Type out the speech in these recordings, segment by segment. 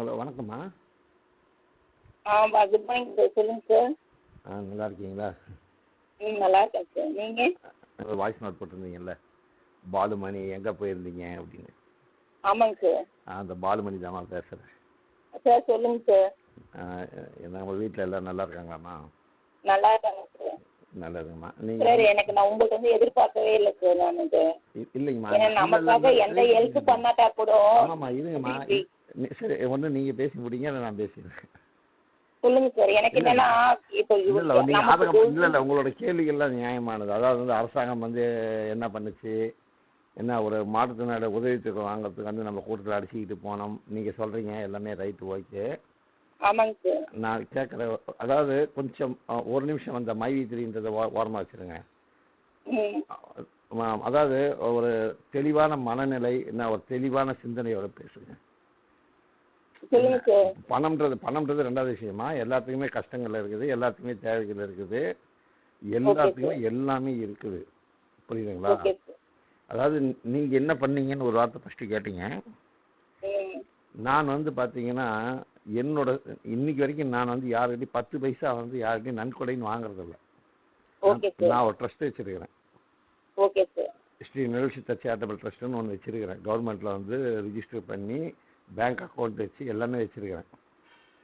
Hello வணக்கம்மா. ஆமாம் good morning sir சொல்லுங்கள் சார் ஆ நல்லா இருக்கீங்களா? ம் நல்லா இருக்கேன் சார் நீங்கள் வாய்ஸ் நோட் போட்டிருந்தீங்கல்ல பாலுமணி எங்கே போயிருந்தீங்க அப்படின்னு. ஆமாங்க சார் ஆ, அந்த பாலுமணி தாம்மா பேசுகிறேன் சார் சொல்லுங்கள் சார் உங்கள் வீட்டில் எல்லாம் நல்லா இருக்காங்களாம்மா? நல்லா இருக்காங்க சார் நல்லதுங்கம்மா. சார் நீங்கள் எனக்கு நான் உங்களுக்கு வந்து எதிர்பார்க்கவே இல்லை சார் நான் இது. இல்லைங்கம்மா நமக்காக எந்த ஹெல்ப். பண்ணாட்டா கூட ஆமாம்மா இருங்கம்மா. சரி ஒன்று நீங்கள் பேசி முடிங்க நான் பேசிடுறேன். சொல்லுங்க சார் எனக்கு இல்ல, என்னன்னா இப்போ இல்லை ஆதகம் இல்லை இல்லை உங்களோட கேள்விகள்லாம் நியாயமானது. அதாவது வந்து அரசாங்கம் வந்து என்ன பண்ணுச்சு? என்ன ஒரு மாற்றுத்திறனாளி உதவித்தொகை வாங்குறதுக்கு வந்து நம்ம கூட்டத்தில் அடிச்சுக்கிட்டு போனோம். நீங்கள் சொல்கிறீங்க எல்லாமே ரைட்டு ஓகே. ஆமாங்க நான் கேட்குற அதாவது கொஞ்சம் ஒரு நிமிஷம் அந்த மைவி த்ரீன்றதை ஓரமாக வச்சுருங்க. அதாவது ஒரு தெளிவான மனநிலை என்ன ஒரு தெளிவான சிந்தனையோட பேசுங்க. சொல்லுங்க சார். பணம்ன்றது பணம்ன்றது ரெண்டாவது விஷயமா? எல்லாத்துக்குமே கஷ்டங்கள் இருக்குது எல்லாத்துக்குமே தேவைகள் இருக்குது. எல்லாத்துக்குமே எல்லாமே இருக்குது. புரியுதுங்களா? அதாவது நீங்கள் என்ன பண்ணீங்கன்னு ஒரு வார்த்தை ஃபஸ்ட்டு கேட்டீங்க. நான் வந்து பார்த்தீங்கன்னா என்னோட இன்னைக்கு வரைக்கும் நான் வந்து யாருக்கிட்டையும் பத்து பைசா வந்து யாருக்கிட்டையும் நன்கொடைன்னு வாங்குறதில்ல நான் ஒரு ட்ரஸ்ட் வச்சிருக்கிறேன். ஸ்ரீ நிகழ்ச்சி சேரிட்டபிள் ட்ரஸ்ட்னு ஒன்று வச்சிருக்கிறேன். கவர்மெண்ட்டில் வந்து ரிஜிஸ்டர் பண்ணி பேங்க் அக்கௌண்ட் வச்சு எல்லாமே வச்சிருக்கிறேன்.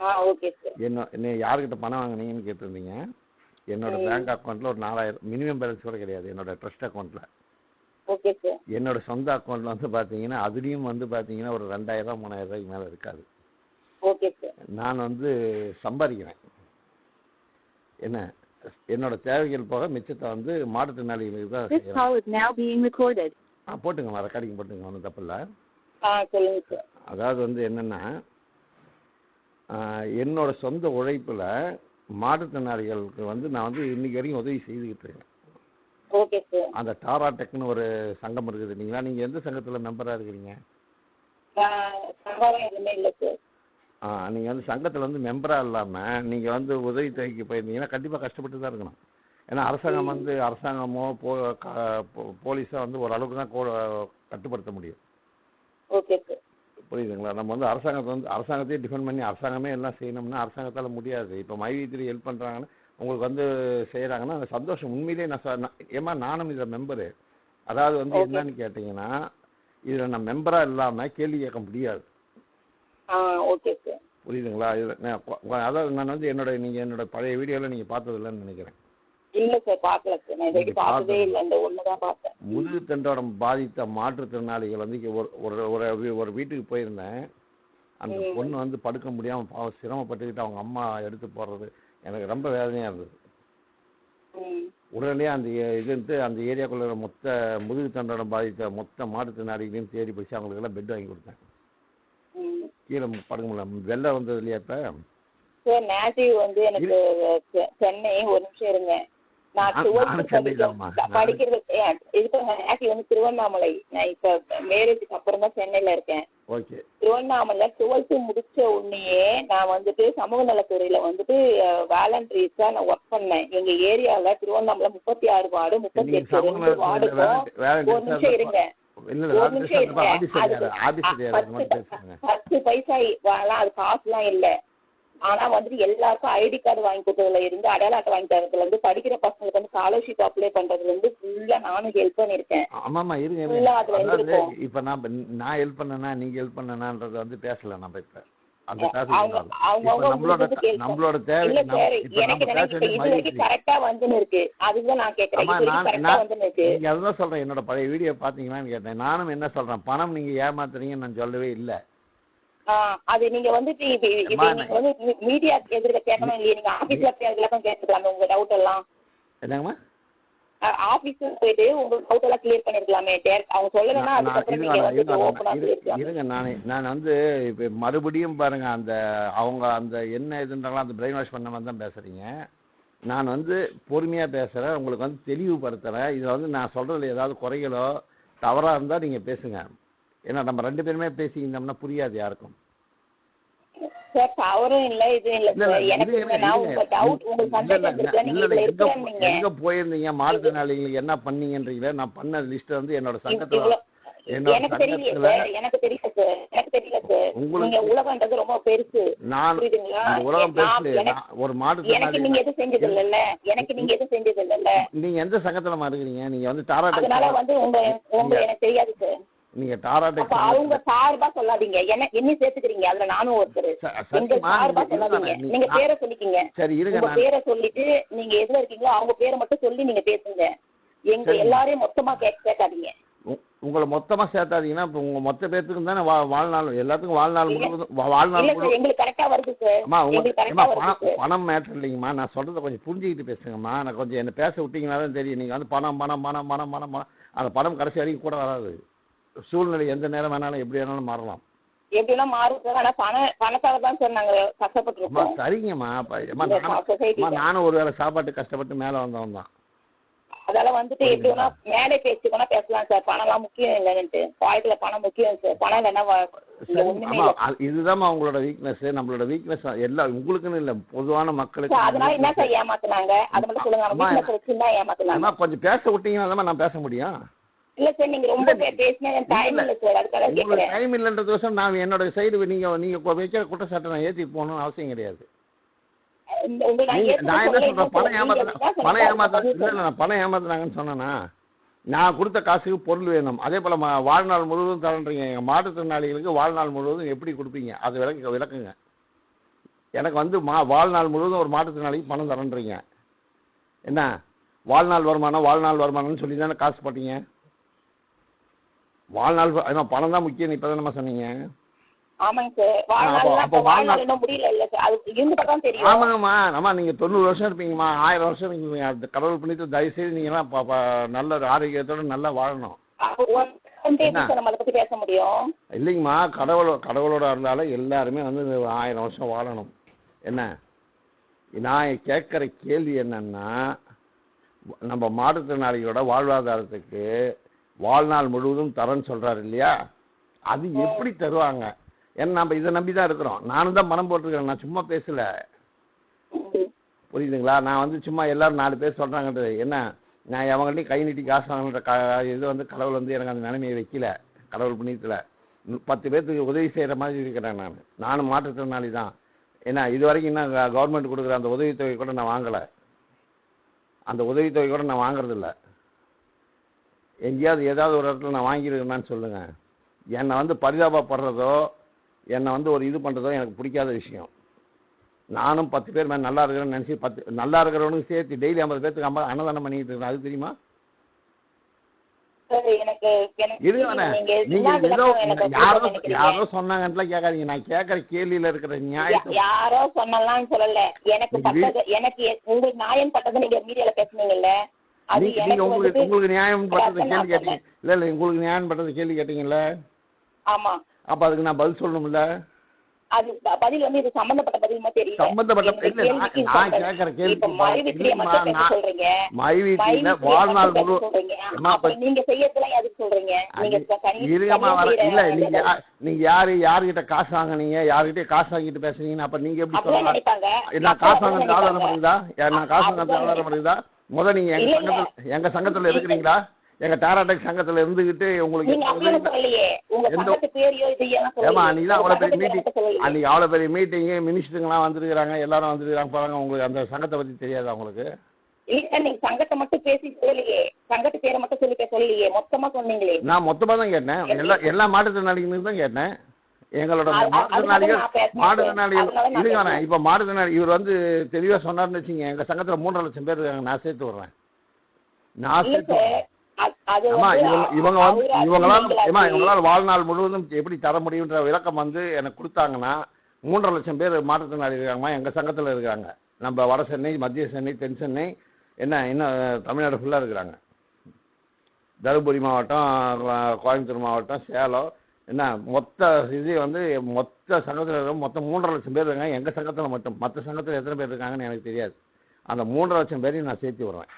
ஆ ஓகே சார் என்ன என்ன யாருக்கிட்ட பணம் வாங்குனீங்கன்னு கேட்டிருந்தீங்க? என்னோட. பேங்க் அக்கௌண்ட்டில் ஒரு நாலாயிரம் மினிமம் பேலன்ஸ் கூட கிடையாது என்னோட ட்ரஸ்ட் அக்கௌண்ட்டில் ஓகே சார் என்னோட சொந்த அக்கௌண்ட்டில் வந்து பார்த்தீங்கன்னா அதுலேயும் வந்து பார்த்தீங்கன்னா ஒரு ரெண்டாயிரம் மூணாயிரம் ரூபாய்க்கு மேலே இருக்காது. ஓகே சார் நான் வந்து சம்பாதிக்கிறேன். என்ன என்னோட தேவைகள் போக மிச்சத்தை வந்து மாற்றுத்திறனாளிகளுக்கு தான் போட்டுங்க ரெக்கார்டிங் போட்டுங்க ஒன்றும் தப்பு இல்லை. ஆ சொல்லுங்க சார் அதாவது வந்து என்னென்னா என்னோட சொந்த உழைப்பில் மாற்றுத்திறனாளிகளுக்கு வந்து நான் வந்து இன்னைக்கு வரைக்கும் உதவி செய்துக்கிட்டு இருக்கேன். ஓகே சார் அந்த டாரா டெக்னு ஒரு சங்கம் இருக்குது. இல்லைங்களா நீங்கள் எந்த சங்கத்தில் மெம்பராக இருக்கிறீங்க? எதுவுமே இல்லை சார் ஆ நீங்கள் வந்து சங்கத்தில் வந்து மெம்பராக இல்லாமல் நீங்கள் வந்து உதவித்தொகைக்கு போயிருந்தீங்கன்னா கண்டிப்பாக கஷ்டப்பட்டு தான் இருக்கணும். ஏன்னா அரசாங்கம் வந்து அரசாங்கமோ போ போலீஸோ வந்து ஓரளவுக்கு தான் கட்டுப்படுத்த முடியும். ஓகே சார் புரியுதுங்களா? நம்ம வந்து அரசாங்கத்தை வந்து அரசாங்கத்தையே டிஃபெண்ட் பண்ணி அரசாங்கமே எல்லாம் செய்யணும்னா அரசாங்கத்தால் முடியாது. இப்போ மைவி ஹெல்ப் பண்ணுறாங்கன்னா உங்களுக்கு வந்து செய்கிறாங்கன்னா அந்த சந்தோஷம் உண்மையிலேயே நான் ஏமா நானும் இதில் மெம்பரு அதாவது வந்து. என்னன்னு கேட்டிங்கன்னா இதில் நான் மெம்பராக இல்லாமல் கேள்வி கேட்க முடியாது. ஓகே சார் புரியுதுங்களா? இதில் அதாவது நான் வந்து என்னோட நீங்கள் என்னோட பழைய வீடியோவில் நீங்கள் பார்த்ததில்லன்னு நினைக்கிறேன். இல்லை சார் பார்க்கல சார் நான் இது வரைக்கும் நீங்க பார்த்ததே. இல்லை இந்த ஒன்று தான் பார்த்தேன். முதுகு தண்டோடம் பாதித்த மாற்றுத்திறனாளிகள் வந்து ஒரு ஒரு ஒரு வீட்டுக்கு போயிருந்தேன். அந்த. பொண்ணு வந்து படுக்க முடியாமல் பாவம் சிரமப்பட்டுக்கிட்டு அவங்க அம்மா எடுத்து போடுறது எனக்கு ரொம்ப வேதனையாக இருந்தது. உடனே அந்த ஏ- இதுன்ட்டு அந்த ஏரியாக்குள்ள மொத்த முதுகு தண்டோடம் பாதித்த மொத்த மாற்றுத்திறனாளிகளையும் தேடி பிடிச்சி அவங்களுக்கெல்லாம் பெட் வாங்கி கொடுத்தேன். கீழே படுக்க முடியல. வெள்ளம் வந்தது இல்லையா இப்போ சார் நேட்டிவ் வந்து எனக்கு சென்னை ஒரு நிமிஷம் இருங்க. நான் படிக்கிறது நேட்டிவ் வந்து திருவண்ணாமலை. நான் இப்போ மேரேஜுக்கு அப்புறம் தான் சென்னையில் இருக்கேன். திருவண்ணாமலை டுவெல்த்து முடிச்ச உடனேயே நான் வந்துட்டு சமூக நலத்துறையில் வந்துட்டு வாலண்டரிஸாக நான் ஒர்க் பண்ணேன். எங்கள் ஏரியாவில் திருவண்ணாமலை முப்பத்தி ஆறு வார்டு முப்பத்தி எட்டு வார்டுக்கும் ஒரு நிமிஷம் இருங்க. பத்து பைசா அது காசுலாம் இல்லை. ஆனா வந்துட்டு எல்லாருக்கும் ஐடி கார்டு வாங்கி கொடுத்ததுல இருந்து அடையாள அட்டை வாங்கி தரதுல இருந்து படிக்கிற பசங்களுக்கு வந்து ஸ்காலர்ஷிப் அப்ளை பண்றதுல இருந்து ஃபுல்லா நானும் ஹெல்ப் பண்ணிருக்கேன். ஆமாம்மா இருங்க. இப்போ நான் இப்ப நான் ஹெல்ப் பண்ணனா நீங்க ஹெல்ப் பண்ணனான்றத வந்து பேசல நம்ம இப்ப. அந்த நம்மளோட தேவை என்னோட பழைய வீடியோ பாத்தீங்களான்னு கேட்டேன். நானும் என்ன சொல்றேன்? பணம் நீங்க ஏமாத்துறீங்கன்னு நான் சொல்லவே இல்லை. ஆ, அது நீங்க வந்துட்டு இப்ப அம்மா, நீங்க வந்து மீடியா எதிர்க்க கேட்கணும் இல்லையா? நீங்க ஆபீஸ்ல போய் அதுக்கெல்லாம் கேட்டுக்கலாமே உங்க டவுட் எல்லாம். என்னங்கம்மா? ஆபீஸ்ல போயிட்டு உங்க டவுட் எல்லாம் கிளியர் பண்ணிருக்கலாமே அவங்க சொல்லலைன்னா நான் அதுக்கப்புறம் இருங்க, நீங்க நான் வந்து இருங்க நான் நான் இப்போ மறுபடியும் பாருங்க அந்த அவங்க அந்த என்ன இதுன்றாங்களோ அந்த பிரெயின் வாஷ் பண்ண மாதிரி தான் பேசுறீங்க. நான் வந்து பொறுமையாக பேசுகிறேன் உங்களுக்கு வந்து தெளிவுபடுத்துகிறேன் இதில் வந்து நான் சொல்கிறதுல ஏதாவது குறைகளோ தவறாக இருந்தால் நீங்கள் பேசுங்க. ஏன்னா நம்ம ரெண்டு பேருமே பேசிக்கிட்டோம்னா புரியாது யாருக்கும். சார் தவறும் இல்ல இதுவும் இல்ல சார். எனக்கு இருங்க. உங்க டவுட் உங்க இல்ல, இல்ல, சந்தேகம் நீங்க இதுல நீங்க எங்க போயிருந்தீங்க? மாற்றுத்திறனாளிகளுக்கு என்ன பண்ணீங்கன்றீங்களே? நான் பண்ண லிஸ்ட் வந்து என்னோட சங்கத்துல எனக்கு சங்கத்துல சார் எனக்கு தெரியல சார் எனக்கு தெரியல சார். உங்களுக்கு- நீங்க ரொம்ப பெருசு. நான் உலகம் நான் எனக்கு- நான் ஒரு எனக்கு மாற்றுத்திறனாளி நீங்க எதுவும் செஞ்சது இல்லல்ல எனக்கு நீங்க எதுவும் செஞ்சது இல்லல்ல நீங்க எந்த சங்கத்துல இருக்கிறீங்க நீங்க வந்து டாரா அதனால வந்து உங்க உங்க எனக்கு தெரியாது சார். நீங்க டாரா அப்ப அவங்க சார்பா சொல்லாதீங்க. என்ன என்ன சேர்த்துக்கிறீங்க? அதுல நானும் ஒருத்தர். எங்க சார்பா சொல்லாதீங்க. நீங்க பேரை சொல்லிக்கிங்க. சரி இருங்க பேரை சொல்லிட்டு நீங்க எதுல இருக்கீங்களோ அவங்க பேரை மட்டும் சொல்லி நீங்க பேசுங்க. எங்க. எல்லாரையும் மொத்தமா கேட்க கேட்காதீங்க. உங்களை மொத்தமா சேர்த்தாதீங்கன்னா இப்போ உங்க மொத்த பேர்த்துக்கும் தானே வாழ்நாள் எல்லாத்துக்கும் வாழ்நாள். முழுவதும் வாழ்நாள் எங்களுக்கு கரெக்டா வருது சார் பணம் மேட்டர் இல்லைங்கம்மா. நான் சொல்றதை கொஞ்சம் புரிஞ்சுக்கிட்டு பேசுங்கம்மா. நான் கொஞ்சம் என்ன பேச விட்டீங்கன்னா தான் தெரியும். நீங்க வந்து பணம் பணம் பணம் பணம் பணம் பணம். அந்த பணம் கடைசி வரைக்கும் கூட வராது. சூழ்நிலை எந்த நேரம் வேணாலும் எப்படி வேணாலும் மாறலாம். எப்படிலாம் மாறும் சார் ஆனா பண தான் சார் நாங்க கஷ்டப்பட்டிருக்கோம். சரிங்கம்மா. நானும் ஒரு வேளை சாப்பாட்டு கஷ்டப்பட்டு மேலே வந்தவன் தான். அதால வந்துட்டு எப்படி வேணா மேலே பேசி வேணா பேசலாம் சார் பணம்லாம் முக்கியம் இல்லைன்னுட்டு. வாழ்க்கையில பணம் முக்கியம் சார் பணம் இல்லைன்னா இதுதாம்மா உங்களோட வீக்னஸ் நம்மளோட வீக்னஸ் எல்லா உங்களுக்குன்னு இல்ல. பொதுவான மக்களுக்கு அதனால என்ன சார் ஏமாத்துனாங்க? அதை மட்டும் சொல்லுங்க. நம்ம அம்மா, வீட்டுல வச்சு தான் ஏமாத்துனாங்க? அம்மா கொஞ்சம் பேச விட்டீங்கன்னா நான் பேச முடியும். இல்ல சார் நீங்க ரொம்ப பே- பேசினா எனக்கு டைம் இல்ல சார் அதுக்காக உங்களுக்கு கேட்கறேன் டைம் இல்லைன்றதுக்கோசரம் நான் என்னோட சைடு நீங்க நீங்க கொ- வைக்கிற குற்றச்சாட்டை நான் ஏற்றி போகணும்னு அவசியம் கிடையாது. நான் என்ன சொல்றேன்? பணம் ஏமாத்தினா பணம் ஏமாத்தினா இல்லை நான் பணம் ஏமாத்தினாங்கன்னு சொன்னேன்னா நான் கொடுத்த காசுக்கு பொருள் வேணும். அதே போல வாழ்நாள் முழுவதும் தரன்றீங்க. எங்க மாற்றுத்திறனாளிகளுக்கு வாழ்நாள் முழுவதும் எப்படி கொடுப்பீங்க? அது விளக்கு விளக்குங்க. எனக்கு வந்து மா வாழ்நாள் முழுவதும் ஒரு மாற்றுத்திறனாளிக்கு பணம் தரன்றீங்க. என்ன? வாழ்நாள் வருமானம் வாழ்நாள் வருமானம்னு சொல்லி தானே காசு போட்டீங்க? வாழ்நாள் பணம் தான் முக்கியம். இப்போ நம்ம சொன்னீங்க. ஆமாங்கம்மா. ஆமா நீங்க தொண்ணூறு வருஷம் இருப்பீங்கம்மா. ஆயிரம் வருஷம் அந்த கடவுள் பண்ணிட்டு தயவு செய்து ப- ப- நல்ல ஆரோக்கியத்தோட நல்லா வாழணும். நம்ம இல்லைங்கம்மா. கடவுள் கடவுளோட இருந்தாலும் எல்லாருமே வந்து ஆயிரம் வருஷம் வாழணும். என்ன? நான் கேட்குற கேள்வி என்னன்னா நம்ம மாற்றுத்திறனாளிகளோட வாழ்வாதாரத்துக்கு வாழ்நாள் முழுவதும் தரேன்னு சொல்றாரு இல்லையா? அது எப்படி தருவாங்க? ஏன்னா நம்ம இதை நம்பி தான் இருக்கிறோம். நானும் தான் பணம் போட்டிருக்கேன் நான் சும்மா பேசல. புரியுதுங்களா? நான் வந்து சும்மா எல்லாரும் நாலு பேர் சொல்கிறாங்கன்றது என்ன? நான் எவங்கள்ட்டையும் கை நீட்டி காசு வாங்குற க இது வந்து கடவுள் வந்து எனக்கு அந்த நிலைமையை வைக்கல. கடவுள் புண்ணியத்தில். பத்து பேர்த்துக்கு உதவி செய்கிற மாதிரி இருக்கிறேன் நான். நானும் மாற்றுத்திறனாளி தான். ஏன்னா இது வரைக்கும் இன்னும் கவர்மெண்ட் கொடுக்குற அந்த உதவித்தொகை கூட நான் வாங்கலை. அந்த உதவித்தொகை கூட நான் வாங்குறதில்ல. எங்கேயாவது ஏதாவது ஒரு இடத்துல நான் வாங்கியிருக்கேனான்னு சொல்லுங்கள் என்னை வந்து பரிதாபப்படுறதோ என்னை வந்து ஒரு இது பண்ணுறதோ எனக்கு பிடிக்காத விஷயம். நானும் பத்து பேர் மேலே நல்லா இருக்கிறேன்னு நினச்சி பத்து நல்லா இருக்கிறவனுக்கு சேர்த்து டெய்லி ஐம்பது பேர்த்துக்கு ஐம்பது அன்னதானம் பண்ணிக்கிட்டு இருக்கேன். அது தெரியுமா? யாரோ சொன்னாங்கன்ட்டுலாம் கேட்காதீங்க. நான் கேட்குற கேள்வியில் இருக்கிற நியாயத்தை யா- யாரோ சொன்னலாம் சொல்லல. எனக்கு எனக்கு உங்களுக்கு நியாயம் பட்டது நீங்க மீடியால பேசுனீங்கல்ல. அது நீங்க உங்களுக்கு உங்களுக்கு நியாயம் பட்டது கேள்வி கேட்டீங்க. இல்லை இல்லை உங்களுக்கு நியாயம் பட்டது கேள்வி கேட்டீங்கல்ல? ஆமா. அப்போ அதுக்கு நான் பதில் சொல்லணும்ல? அது பதில் வந்து இது சம்பந்தப்பட்ட பதிலுமா தெரியல. சம்பந்தப்பட்ட இந்த இல்லை நான் இப்ப கேள்வி சொல்றீங்க. மை வீட்டில் மை வாழ்நாள் முழு நீங்க செய்யறதுலாம் எதுக்கு சொல்றீங்க? நீங்க அது- தனி- இருங்கம்மா தனியா வர செய்யற இல்ல நீங்க வேலையை யா- நீங்க யாரு யாருகிட்ட காசு வாங்குனீங்க யாருகிட்ட காசு வாங்கிட்டு பேசுறீங்கன்னு அப்ப நீங்க எப்படி சொல்லலாம்? நான் காசு வாங்குறது ஆதாரம். பண்ணுதா நான் காசு வாங்குறது ஆதாரம் பண்ணுதா முத நீங்க எங்க. சங்கத்துல எங்க சங்கத்துல இருக்கிறீங்களா? எங்க டாராடெக் சங்கத்துல இருந்துகிட்டு உங்களுக்கு ஏமா. நீ தான் அவ்வளோ பெரிய மீட்டிங். அன்னைக்கு அவ்வளோ பெரிய மீட்டிங்கு மினிஸ்டருங்களாம் வந்துருக்காங்க எல்லாரும் வந்துருக்காங்க பாருங்க உங்களுக்கு அந்த சங்கத்தை பத்தி தெரியாதா உங்களுக்கு? இல்ல நீங்க சங்கத்தை மட்டும் பேசி சொல்லலையே. சங்கத்து பேரை மட்டும் சொல்லி சொல்லலையே. மொத்தமா சொன்னீங்களே. நான் மொத்தமா தான் கேட்டேன். எல்லா எல்லா மாற்றுத்திறனாளிகளுக்கும் தான் கேட்டேன். எங்களோட மாற்றுத்திறனாளிகள். மாற்றுத்திறனாளிகள் பேசுனேன். இப்போ மாற்றுத்திறனாளி இவர் வந்து தெளிவாக சொன்னார்னு வச்சுங்க எங்கள் சங்கத்தில் மூன்றரை லட்சம் பேர் இருக்காங்க நான் சேர்த்து விட்றேன் நான் சேர்த்து ஆமா இவங்க இவங்க வந்து இவங்களால் ஏமா இவங்களால் வாழ்நாள் முழுவதும் எப்படி தர முடியுன்ற விளக்கம் வந்து எனக்கு கொடுத்தாங்கன்னா மூன்றரை லட்சம் பேர் மாற்றுத்திறனாளி இருக்காங்கம்மா எங்கள் சங்கத்தில் இருக்காங்க நம்ம வட சென்னை மத்திய சென்னை தென் சென்னை என்ன இன்னும் தமிழ்நாடு ஃபுல்லாக இருக்கிறாங்க தருமபுரி மாவட்டம் கோயம்புத்தூர் மாவட்டம் சேலம் என்ன மொத்த இது வந்து மொத்த சங்கத்தில் மொத்தம் மூன்றரை லட்சம் பேர் இருக்காங்க. எங்கள் சங்கத்தில் மட்டும். மற்ற சங்கத்தில் எத்தனை பேர் இருக்காங்கன்னு எனக்கு தெரியாது. அந்த மூன்றரை லட்சம் பேரையும் நான் சேர்த்து வருவேன்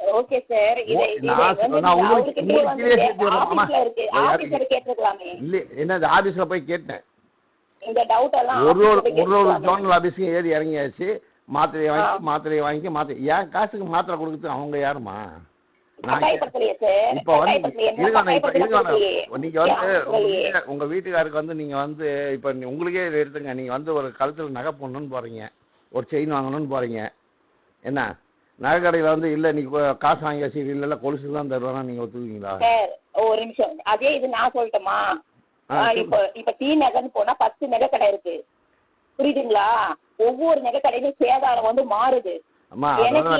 ஓகே சார். ஆமா. ஆபீஸ்ல போய் கேட்டேன். ஒரு ஒரு ஒரு ஒரு. ஜோனல் ஏறி இறங்கியாச்சு. மாத்திரையை வாங்கி மாத்திரையை வாங்கி மாத்திரை என் காசுக்கு மாத்திரை கொடுக்குறது அவங்க யாருமா நீங்க வந்து உங்க வீட்டுக்காருக்கு வந்து நீங்க வந்து இப்போ உங்களுக்கே எடுத்துங்க. நீங்க வந்து ஒரு கழுத்துல நகை போடணும்னு போறீங்க. ஒரு செயின் வாங்கணும்னு போறீங்க. என்ன? நகை கடையில் வந்து இல்லை நீ காசு வாங்கி வச்சுட்டு இல்லை கொலுசு தான் தருவானா நீங்கள் ஒத்துக்குவீங்களா? ஒரு நிமிஷம். அதே இது நான் சொல்லட்டுமா. இப்போ இப்போ டீ நகைன்னு போனா பத்து நகை கடை இருக்கு. புரியுதுங்களா? ஒவ்வொரு நகை கடையிலும் சேதாரம் வந்து மாறுது. அம்மா நல்லா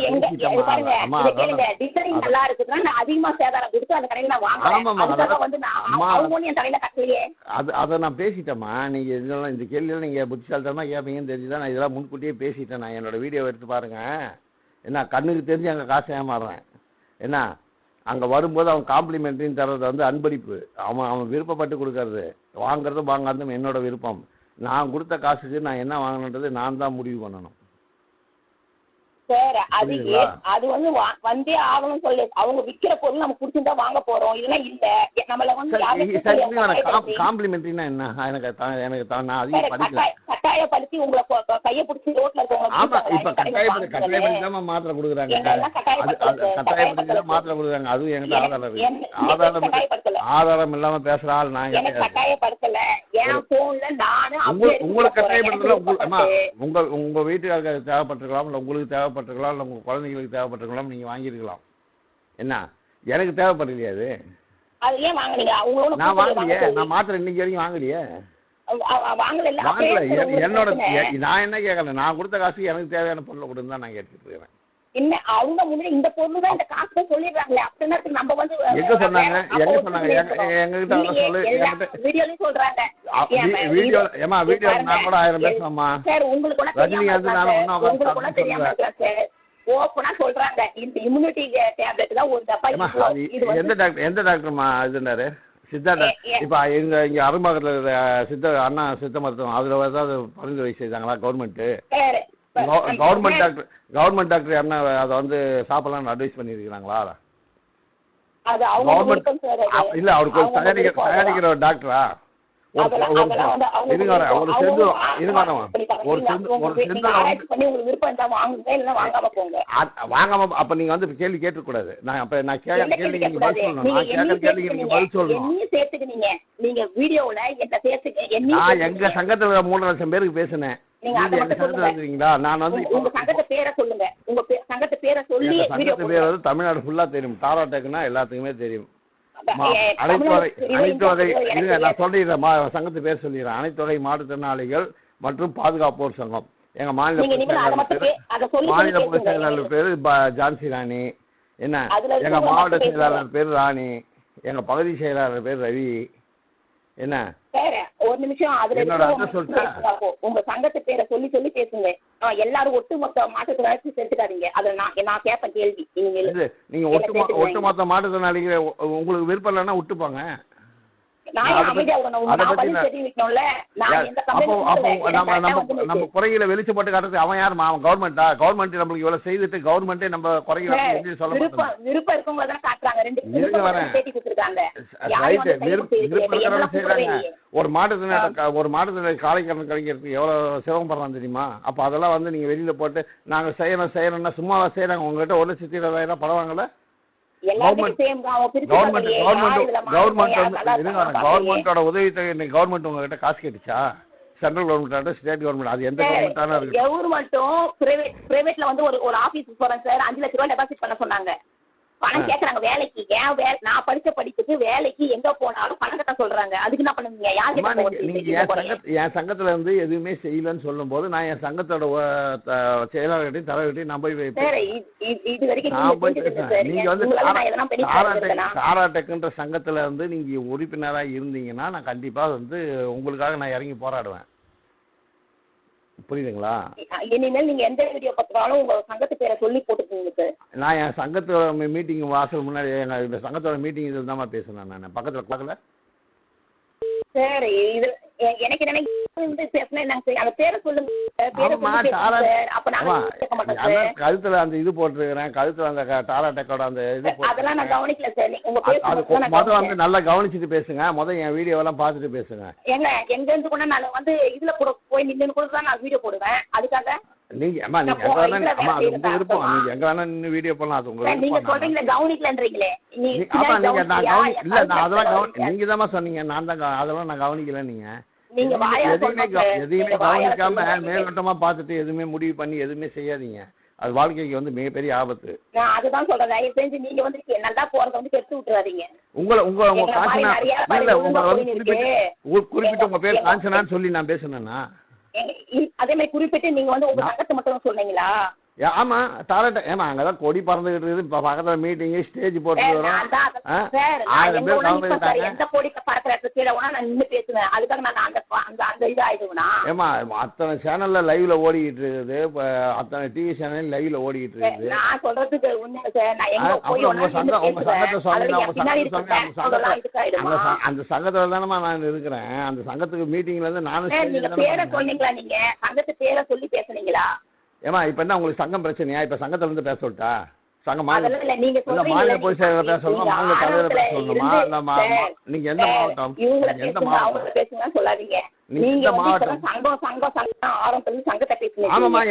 இருக்குதுன்னா நான் அதிகமா சேதாரம் கொடுத்து அந்த கடையில நான் வாங்குறேன். ஆமாம்மா, அதுக்காக அதோட- வந்து நான் அம்மா, அவங்க ஒண்ணும் என் தலையில கட்டலையே. அது அதை நான் பேசிட்டேம்மா. நீங்கள் இதெல்லாம் இந்த கேள்வியில் நீங்கள் புத்திசாலித்தனமாக கேட்பீங்கன்னு தெரிஞ்சு தான் நான் இதெல்லாம் முன்கூட்டியே பேசிட்டேன் நான். என்னோட வீடியோ எடுத்து பாருங்க. என்ன கண்ணுக்கு தெரிஞ்சு அங்கே காசை ஏமாறுறேன். என்ன அங்கே வரும்போது அவன் காம்ப்ளிமெண்ட்ரின்னு தர்றது வந்து அன்பளிப்பு. அவன் அவன் விருப்பப்பட்டு கொடுக்கறது. வாங்குறதும் வாங்காததும் என்னோட விருப்பம். நான் கொடுத்த காசுக்கு நான் என்ன வாங்கணுன்றது நான் தான் முடிவு பண்ணணும். சார் அது அது வந்து வந்தே ஆகணும்னு சொல்லு அவங்க விக்கிற பொருள் நம்ம குடிச்சிருந்தா வாங்க போறோம். இதெல்லாம் இல்ல. நம்மள வந்து காம்ப்ளிமெண்ட்ரினா என்ன? எனக்கு எனக்கு நான் அதிகம் படிக்கல. கட்டாய- கட்டாயப்படுத்தி உங்களை கையை பிடிச்சி ரோட்ல இருக்கவங்க ஆமா இப்ப கட்டாயப்படுத்தி. கட்டாயப்படுத்தி தான் மாத்திரை கொடுக்குறாங்க. கட்டாயப்படுத்தி தான். மாத்திரை கொடுக்குறாங்க. அதுவும் என்கிட்ட ஆதாரம் இருக்கு. ஆதாரம். ஆதாரம் இல்லாம பேசுற ஆள் நான் கட்டாயப்படுத்தல. என் போன்ல நானு உங்களுக்கு. கட்டாயப்படுத்தல உங்களுக்கு. உங்க வீட்டுக்காரருக்கு தேவைப்பட்டிருக்கலாம் உங்களுக்கு தேவைப்பட்டிருக்கலாம் இல்ல உங்க குழந்தைங்களுக்கு தேவைப்பட்டிருக்கலாம் நீங்க வாங்கியிருக்கலாம். என்ன? எனக்கு தேவைப்படலையே அது? நான் வாங்கலையே. வாங்க நான் மாத்திரை இன்னைக்கு வரைக்கும் வாங்கலையே. வாங்கல. என்னோட நான் என்ன கேட்கல நான் கொடுத்த காசுக்கு எனக்கு தேவையான பொருளை கொடுன்னு தான் நான் கேட்டுட்டு இருக்கிறேன். இல்ல அவங்க முன்னாடி இந்த பொருள் தான் இந்த காசு சொல்லிடுறாங்களே. அப்படின்னா நம்ம வந்து எங்க சொன்னாங்க? எங்க சொன்னாங்க? எங்க- இல்லையே, சொல்லு, வீடியோலயும் சொல்றாங்க. வீடியோ ஏமா வீடியோ. நான் கூட ஆயிரம் பேசலாமா சார் உங்களுக்கு ரஜினிகாந்த் சார். ஒண்ணா உங்களுக்கு தெரியாம சார்? ஓப்பனா சொல்றாங்க. இந்த இம்யூனிட்டி டேப்லெட் தான் ஒரு டப்பா இது எந்த டாக்டர் எந்த டாக்டர்மா இதுனாரு சித்தா இப்போ எங்க இங்க அரும்பாக்கத்தில் சித்த அண்ணா சித்த மருத்துவம் அதுல ஏதாவது பரிந்துரை செய்தாங்களா government government doctor government doctor யாருன்னா அதை வந்து சாப்பிடலாம்னு அட்வைஸ் பண்ணியிருக்கிறாங்களா கவர்மெண்ட். இல்ல அவருக்கு ஒரு. தயாரிக்கிற ஒரு டாக்டரா ஒரு இருங்க. ஒரு. செந்து இருங்க. ஒரு செந்து ஒரு செந்து வாங்காம அப்ப நீங்க வந்து கேள்வி கேட்கக்கூடாது நான் அப்ப நான் கேள்விக்கு கேள்வி நீங்க பதில்? சொல்லணும் நான் என்னையும் கேள்விக்கு நீங்க பதில். சொல்லணும். நீங்க என்ன சேர்த்துக்க நான் எங்க. சங்கத்துல மூணு லட்சம் பேருக்கு பேசினேன் நீங்க அதை மட்டும் நான் வந்து உங்க- சங்கத்து பேரை சொல்லுங்க. உங்க பே- சங்கத்து பேரை சொல்லி எங்க வீடியோ சங்கத்து பேர் வந்து தமிழ்நாடு ஃபுல்லா தெரியும். தாரா டெக்னா எல்லாத்துக்குமே தெரியும். மா- ஏ, அனைத்து தமிழ்நாடு வகை இது அனைத்து வகை எனக்கு இருங்க. நான் சொல்லிடுறேன் மா சங்கத்து பேர் சொல்லிடுறேன். அனைத்து வகை மாற்றுத்திறனாளிகள் மற்றும் பாதுகாப்போர் சங்கம். எங்க மாநில மாநில பொதுச். செயலாளர் பேரு ஜான்சி ராணி. என்ன? எங்க மாவட்ட. செயலாளர் பேர் ராணி. எங்க பகுதி செயலாளர் பேர் ரவி. என்ன? சார், ஒரு நிமிஷம் அதுல. உங்க சங்கத்து பேரை சொல்லி சொல்லி பேசுங்க. ஆ, எல்லாரும் ஒட்டுமொத்த மாற்றத்தினாச்சும் சேர்த்துக்காதீங்க அதை நான் நான் கேட்பேன் கேள்வி நீங்க என்ன ஒட்டுமொ பேசுறீங்க? ஒட்டுமொத்த மாற்றுத்திறனாளிகள் உங்களுக்கு விருப்பம் இல்லைன்னா விட்டுப்பாங்க. குறைகளை வெளிச்சம் போட்டு காட்டுறது அவன் யாருமா அவன் கவர்மெண்டா கவர்மெண்ட் நம்மளுக்கு இவ்வளவு செய்துட்டு கவர்மெண்ட்டே நம்ம குறைகளை சொல்ல விருப்பம் இருக்கவங்க தான் காட்டுறாங்க. விருப்பம் செய்யறாங்க ஒரு மாட்டுத்திறனாளி ஒரு மாட்டுத்திறனாளி காலை கடன் கழிக்கிறதுக்கு எவ்வளவு சிரமப்படுறான் தெரியுமா? அப்ப அதெல்லாம் வந்து நீங்க வெளியில போட்டு நாங்க செய்யணும் செய்யணும்னா சும்மாவா செய்யறாங்க. உங்ககிட்ட ஒரு லட்சத்தி இருபதாயிரம் படம் கவர்மெண்டோட உதவித்தொகை இன்னைக்கு கவர்மெண்ட் உங்ககிட்ட காசு கேட்டுச்சா? சென்ட்ரல் கவர்மெண்ட் ஸ்டேட் கவர்மெண்ட் அது எந்த கவர்மெண்டான இருக்கு. கவர்மெண்ட்டும் பிரைவேட் பிரைவேட்ல வந்து ஒரு ஒரு ஆபீஸ்க்கு போறேன் சார். அஞ்சு லட்ச ரூபாய் டெபாசிட் பண்ண சொன்னாங்க. பணம். கேக்குறாங்க வேலைக்கு. ஏன் வே நான் படிச்ச படிப்புக்கு வேலைக்கு எங்க போனாலும் பணம் கட்ட சொல்றாங்க. அதுக்கு என்ன பண்ணுவீங்க? யார் நீங்க என். சங்கத் என் சங்கத்துல இருந்து எதுவுமே செய்யலன்னு சொல்லும்போது நான் என் சங்கத்தோட செயலாளர்கிட்டையும் தலைவர்கிட்டையும் நான் போய் இது- வரைக்கும் நான் போய் பேசுறேன். நீங்க வந்து தாராடெக்ன்ற சங்கத்துல இருந்து நீங்க உறுப்பினரா இருந்தீங்கன்னா நான் கண்டிப்பா வந்து உங்களுக்காக நான் இறங்கி போராடுவேன். புரியுதுங்களா? இனிமேல் நீங்க எந்த வீடியோ பார்த்தாலும் உங்க சங்கத்து பேரை சொல்லி போட்டுக்கோங்க சார். நான் என் சங்கத்தோட மீட்டிங் வாசல் முன்னாடி எங்க இந்த சங்கத்தோட மீட்டிங் இதில் தான் பேசுனேன் நான். பக்கத்துல பக்கத்துல? சார் இது எனக்கு என்ன வந்து பேசினா சார் அந்த பேரை சொல்லுங்க கழுத்துல அந்த இது போட்டிருக்கிறேன் கழுத்துல அந்த க- டாராடெக்கோட அந்த இது அதெல்லாம் நான். கவனிக்கல சார். உங்க அது- பேர் அது மட்டும் தான் நான் முதல் வந்து. நல்லா கவனிச்சுட்டு பேசுங்க. முதல் என் வீடியோவெல்லாம் பார்த்துட்டு பேசுங்க. ஏங்க எங்க இருந்து கூட நான் வந்து இதுல கூட போய் நின்று கூட தான் நான் வீடியோ போடுவேன். அதுக்காக நீங்க அம்மா நீங்க எங்க வேணா அம்மா அது உங்க விருப்பம்? நீங்க எங்க வேணா நின்று வீடியோ பண்ணலாம். அது உங்க நீங்க விருப்பம். நான் சொல்றீங்களே கவனிக்கலன்றீங்களே. ஆமா நீங்க நான்? கவனி இல்ல நான் அதெல்லாம் கவனி. நீங்க தாம்மா சொன்னீங்க. நான் தான் அதெல்லாம் நான் கவனிக்கல நீங்க. நீங்க வாயா எதுவுமே சொல்றீங்க எதையுமே நீங்க கவனிக்காம சொல்றீங்க. மேலோட்டமா பார்த்துட்டு எதுவுமே முடிவு பண்ணி எதுவுமே செய்யாதீங்க. அது வாழ்க்கைக்கு வந்து மிகப்பெரிய ஆபத்து. நான் அதுதான் சொல்றேன். தயவு செஞ்சு நீங்க வந்து நல்லா போறத வந்து கெடுத்து விட்டுறாதீங்க. உங்க உங்க உங்க காஞ்சனா இல்ல உங்க குறிப்பிட்ட உங்க பேர் காஞ்சனான்னு சொல்லி நான் பேசுனேன்னா அதே மாதிரி குறிப்பிட்டு நீங்க வந்து உங்க நான்- சங்கத்தை மட்டும் சொன்னீங்களா? ஏ, ஆமா டாலண்ட் ஏமா அங்கதான் கொடி பறந்துகிட்டு இருக்குது. இப்ப பக்கத்துல மீட்டிங் ஸ்டேஜ் போட்டு வரோம். நான் தான் நான் ஆயிரம் பேர். கலந்துக்கிட்டாங்க. எந்த கோடி பறக்கிற கீழே நான் நின்னு பேசுவேன். அதுக்காக நான் அந்த அந்த அந்த இது ஆயிடுவேனா? ஏமா அத்தனை சேனல்ல லைவ்ல ஓடிக்கிட்டு இருக்குது. இப்ப அத்தனை டிவி சேனல் லைவ்ல ஓடிக்கிட்டு இருக்குது. நான் சொல்றதுக்கு உண்மை சார் நான் எங்க போய் சங்கம் சங்கத்தை பேசுவேன். சொன்னீங்க அதுல உங்க என் பின்னாடி சங்கத்தை இருக்க சொன்னீங்க அந்த சங்கத்தை அந்த சங்கத்துல தானேமா நான் இருக்கிறேன். அந்த சங்கத்துக்கு மீட்டிங்ல இருந்து நானும் சார், நீங்க சேர்ந்து பேரை தானே சொன்னீங்களா நீங்க? சங்கத்து பேரை சொல்லி பேசுனீங்களா? ஏமா இப்ப என்ன உங்களுக்கு சங்கம் பிரச்சனையா? இப்ப சங்கத்துல இருந்து பேச விட்டா சங்கம் மாநில இல்ல மாநில பொதுச் செயலர் பேச சொல்லணுமா மாநில தலைவர் பேச சொல்லணுமா இல்ல நீங்க எந்த மாவட்டம்? எந்த மாவட்டம்? சொல்லாதீங்க. நீங்க மாவட்டம்? சங்கம் சங்கம் சங்கம் ஆரம்பத்துல சங்கத்தை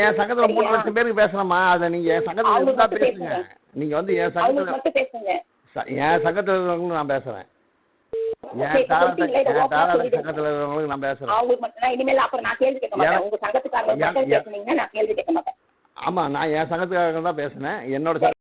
என் சங்கத்துல மூணு? லட்சம் பேருக்கு பேசணுமா அதை நீங்க என் சங்கத்துல இருந்தா பேசுங்க. நீங்க வந்து என் சங்கத்துல என் சங்கத்துல நான் பேசுறேன். நான் பேசுறேன். அவங்களுக்கு மட்டும் இனிமேல் அப்புறம் நான் கேள்வி கேட்க மாட்டேன். உங்க சங்கத்துக்காரங்க மட்டும் எனக்கு- பேசுனீங்கன்னா நான் கேள்வி கேட்க மாட்டேன். ஆமா நான் என் சங்கத்துக்காக தான் பேசினேன். என்னோட